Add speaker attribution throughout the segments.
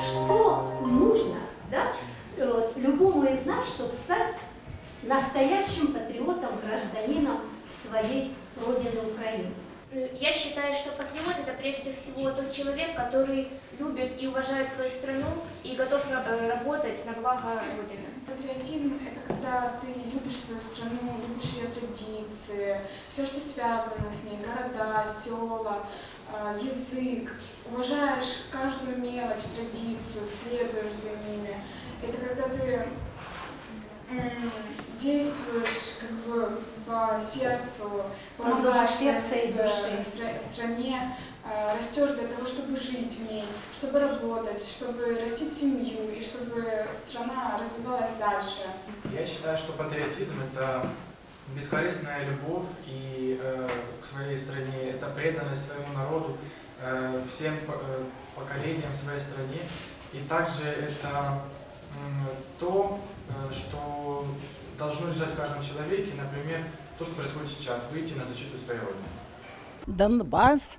Speaker 1: что нужно да, э, любому из нас, чтобы стать настоящим патриотом, гражданином своей Родины Украины.
Speaker 2: Я считаю, что патриот это прежде всего тот человек, который любит и уважает свою страну и готов э, работать на благо Родины.
Speaker 3: Патриотизм – это когда ты традиции, все, что связано с ней, города, села, э, язык, уважаешь каждую мелочь, традицию, следуешь за ними. Это когда ты действуешь как бы по сердцу, помогаешь
Speaker 1: сердца и души.
Speaker 3: стра- стране, э, растешь для того, чтобы жить в ней, чтобы работать, чтобы растить семью и чтобы страна развивалась дальше.
Speaker 4: Я считаю, что патриотизм – это бескорыстная любовь и э, к своей стране, это преданность своему народу, э, всем по- э, поколениям своей стране. И также это м, то, э, что должно лежать в каждом человеке, например, то, что происходит сейчас, выйти на защиту своей родины.
Speaker 5: Донбас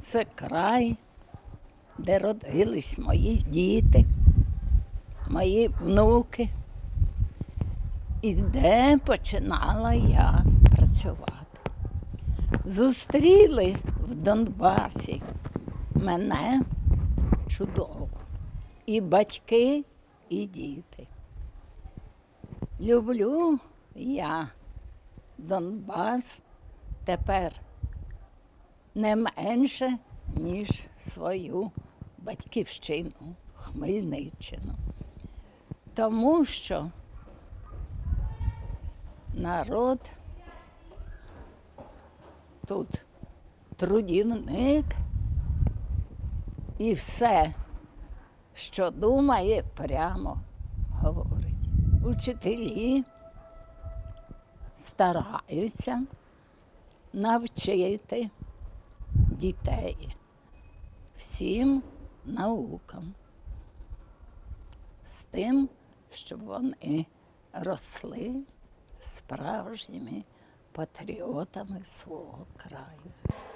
Speaker 5: це край, де родились мої діти, мої внуки, І де починала я працювати. Зустріли в Донбасі мене чудово. І батьки, і діти. Люблю я Донбас тепер не менше, ніж свою батьківщину, Хмельниччину. Тому що народ. Тут трудівник. І все, що думає, прямо говорить. Учителі стараються навчити дітей всім наукам, з тим, щоб вони росли справжніми патріотами свого краю.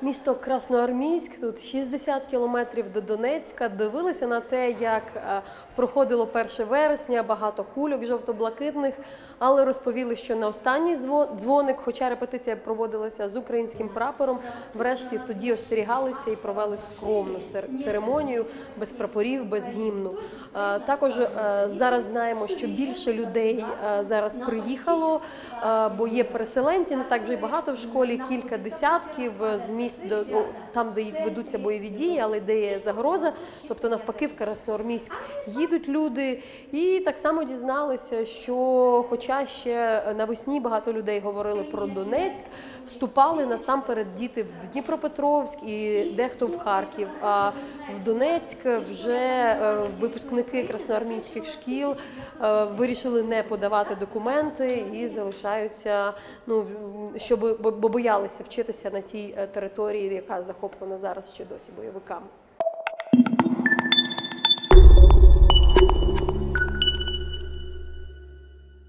Speaker 6: Місто Красноармійськ, тут 60 кілометрів до Донецька. Дивилися на те, як е, проходило 1 вересня, багато кульок жовто-блакитних, але розповіли, що на останній дзво- дзвоник, хоча репетиція проводилася з українським прапором, врешті тоді остерігалися і провели скромну цер- церемонію без прапорів, без гімну. Е, Також е, зараз знаємо, що більше людей зараз приїхало, бо є переселенці, так вже й багато в школі, кілька десятків з міст до- ну, там, де ведуться бойові дії, але де є загроза. Тобто, навпаки, в Красноармійськ їдуть люди. І так само дізналися, що, хоча ще навесні багато людей говорили про Донецьк, вступали насамперед діти в Дніпропетровськ і дехто в Харків. А в Донецьк вже е, випускники красноармійських шкіл е, вирішили не подавати документи і залишаються, ну щоб бо бо боялися вчитися на тій е, території, яка захоплена зараз ще досі бойовиками.